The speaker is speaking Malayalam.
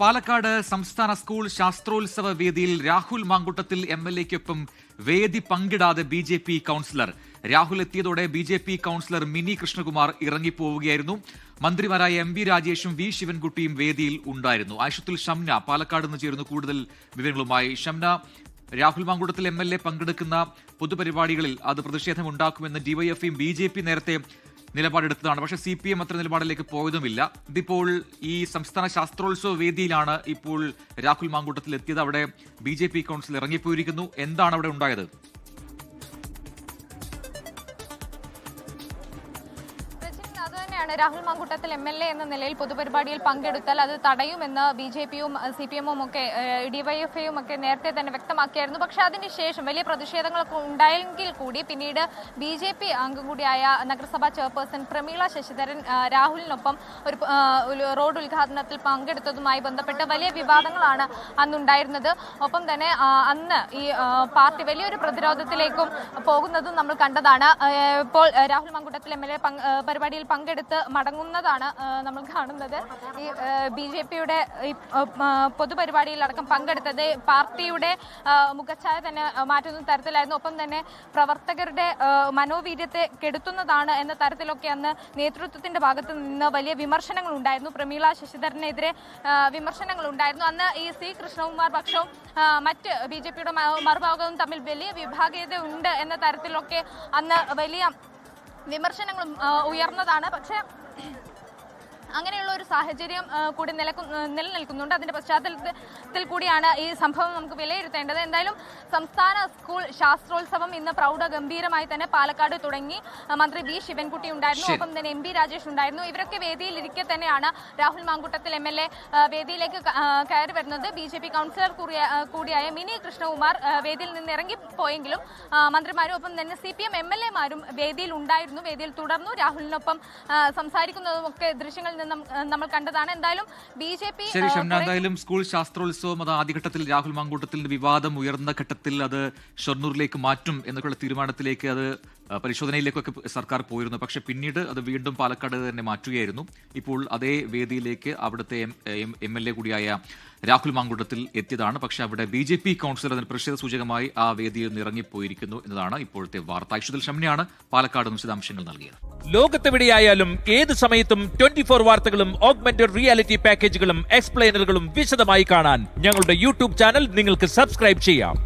പാലക്കാട് സംസ്ഥാന സ്കൂൾ ശാസ്ത്രോത്സവ വേദിയിൽ രാഹുൽ മാങ്കുട്ടത്തിൽ എം എൽ എക്കൊപ്പം വേദി പങ്കിടാതെ B J P councillor. Rahul എത്തിയതോടെ B J P councillor Mini Krishnakumar ഇറങ്ങിപ്പോവുകയായിരുന്നു. മന്ത്രിമാരായ എം വി രാജേഷും വി ശിവൻകുട്ടിയും വേദിയിൽ ഉണ്ടായിരുന്നു. ആശുത്തിൽ ഷംന പാലക്കാട് നിന്ന് ചേരുന്നു കൂടുതൽ വിവരങ്ങളുമായി. Shamna Rahul Mankoottathil M L A പങ്കെടുക്കുന്ന പൊതുപരിപാടികളിൽ അത് പ്രതിഷേധമുണ്ടാക്കുമെന്ന് ഡിവൈഎഫ്ഐയും ബി ജെ പി നേരത്തെ നിലപാടെടുത്തതാണ്. പക്ഷേ സി പി എം അത്ര നിലപാടിലേക്ക് പോയതുമില്ല. ഇതിപ്പോൾ ഈ സംസ്ഥാന ശാസ്ത്രോത്സവ വേദിയിലാണ് ഇപ്പോൾ രാഹുൽ മാങ്കൂട്ടത്തിൽ എത്തിയത് അവിടെ ബി ജെ പി കൗൺസിൽ ഇറങ്ങിപ്പോയിരിക്കുന്നു. എന്താണ് അവിടെ ഉണ്ടായത്? അത് തന്നെയാണ് Rahul Mankoottathil M L A എന്ന നിലയിൽ പൊതുപരിപാടിയിൽ പങ്കെടുത്താൽ അത് തടയുമെന്ന് ബി ജെ പിയും സി പി എമ്മും ഒക്കെ ഡിവൈഎഫ്ഐയും ഒക്കെ നേരത്തെ തന്നെ വ്യക്തമാക്കിയായിരുന്നു. പക്ഷേ അതിനുശേഷം വലിയ പ്രതിഷേധങ്ങളൊക്കെ ഉണ്ടായെങ്കിൽ കൂടി പിന്നീട് ബി ജെ പി അംഗം കൂടിയായ നഗരസഭാ ചെയർപേഴ്സൺ പ്രമീള ശശിധരൻ രാഹുലിനൊപ്പം ഒരു റോഡ് ഉദ്ഘാടനത്തിൽ പങ്കെടുത്തതുമായി ബന്ധപ്പെട്ട് വലിയ വിവാദങ്ങളാണ് അന്നുണ്ടായിരുന്നത്. ഒപ്പം തന്നെ അന്ന് ഈ പാർട്ടി വലിയൊരു പ്രതിരോധത്തിലേക്കും പോകുന്നതും നമ്മൾ കണ്ടതാണ്. ഇപ്പോൾ Rahul Mankoottathil M L A പരിപാടിയിൽ പങ്കെടുത്ത് മടങ്ങുന്നതാണ് നമ്മൾ കാണുന്നത്. ഈ ബി ജെ പിയുടെ പൊതുപരിപാടിയിലടക്കം പങ്കെടുത്തത് പാർട്ടിയുടെ മുഖച്ഛായ തന്നെ മാറ്റുന്ന തരത്തിലായിരുന്നു. ഒപ്പം തന്നെ പ്രവർത്തകരുടെ മനോവീര്യത്തെ കെടുത്തുന്നതാണ് എന്ന തരത്തിലൊക്കെ അന്ന് നേതൃത്വത്തിന്റെ ഭാഗത്ത് നിന്ന് വലിയ വിമർശനങ്ങൾ ഉണ്ടായിരുന്നു. പ്രമീള ശശിധരനെതിരെ വിമർശനങ്ങൾ ഉണ്ടായിരുന്നു. അന്ന് ഈ സി കൃഷ്ണകുമാർ പക്ഷവും മറ്റ് ബി ജെ പിയുടെ മറുഭാഗവും തമ്മിൽ വലിയ വിഭാഗീയത ഉണ്ട് എന്ന തരത്തിലൊക്കെ അന്ന് വലിയ വിമർശനങ്ങളും ഉയർന്നതാണ്. പക്ഷേ അങ്ങനെയുള്ള ഒരു സാഹചര്യം കൂടി നിലനിൽക്കുന്നുണ്ട്. അതിന്റെ പശ്ചാത്തലത്തിൽ കൂടിയാണ് ഈ സംഭവം നമുക്ക് വിലയിരുത്തേണ്ടത്. എന്തായാലും സംസ്ഥാന സ്കൂൾ ശാസ്ത്രോത്സവം ഇന്ന് പ്രൗഢ ഗംഭീരമായി തന്നെ പാലക്കാട് തുടങ്ങി. മന്ത്രി ബി ശിവൻകുട്ടി ഉണ്ടായിരുന്നു. ഒപ്പം തന്നെ എം ബി രാജേഷ് ഉണ്ടായിരുന്നു. ഇവരൊക്കെ വേദിയിൽ ഇരിക്കെ തന്നെയാണ് Rahul Mankoottathil M L A വേദിയിലേക്ക് കയറി വരുന്നത്. ബി ജെ പി കൗൺസിലർ കൂടിയായ മിനി കൃഷ്ണകുമാർ വേദിയിൽ നിന്ന് ഇറങ്ങിപ്പോയെങ്കിലും പോയെങ്കിലും മന്ത്രിമാരും ഒപ്പം തന്നെ C P M M L എമാരും വേദിയിൽ ഉണ്ടായിരുന്നു. വേദിയിൽ തുടർന്നു. രാഹുലിനൊപ്പം സംസാരിക്കുന്നതും ഒക്കെ ദൃശ്യങ്ങളിൽ നിന്നും നമ്മൾ കണ്ടതാണ്. എന്തായാലും ബി ജെ പി എന്തായാലും സ്കൂൾ ശാസ്ത്രോത്സവം അത് ആദ്യഘട്ടത്തിൽ രാഹുൽ മാങ്കൂട്ടത്തിന്റെ വിവാദം ഉയർന്ന ഘട്ടത്തിൽ അത് ഷൊർണൂരിലേക്ക് മാറ്റും എന്നൊക്കെയുള്ള തീരുമാനത്തിലേക്ക് അത് പരിശോധനയിലേക്കൊക്കെ സർക്കാർ പോയിരുന്നു. പക്ഷെ പിന്നീട് അത് വീണ്ടും പാലക്കാട് തന്നെ മാറ്റുകയായിരുന്നു. ഇപ്പോൾ അതേ വേദിയിലേക്ക് അവിടുത്തെ എം എൽ എ കൂടിയായ രാഹുൽ മാങ്കൂട്ടത്തിൽ എത്തിയതാണ്. പക്ഷെ അവിടെ ബി ജെ പി കൗൺസിലർ അതിന് പ്രതിഷേധ സൂചകമായി ആ വേദിയിൽ നിന്ന് ഇറങ്ങിപ്പോയിരിക്കുന്നു എന്നതാണ് ഇപ്പോഴത്തെ വാർത്ത. ഐഷുദൽ ഷമ്മിയാണ് പാലക്കാട് വിശദാംശങ്ങൾ നൽകിയത്. ലോകത്തെവിടെയായാലും ഏത് സമയത്തും ട്വന്റി ഫോർ വാർത്തകളും ഓഗ്മെന്റഡ് റിയാലിറ്റി പാക്കേജുകളും എക്സ്പ്ലെയിനറുകളും വിശദമായി കാണാൻ ഞങ്ങളുടെ യൂട്യൂബ് ചാനൽ നിങ്ങൾക്ക് സബ്സ്ക്രൈബ് ചെയ്യാം.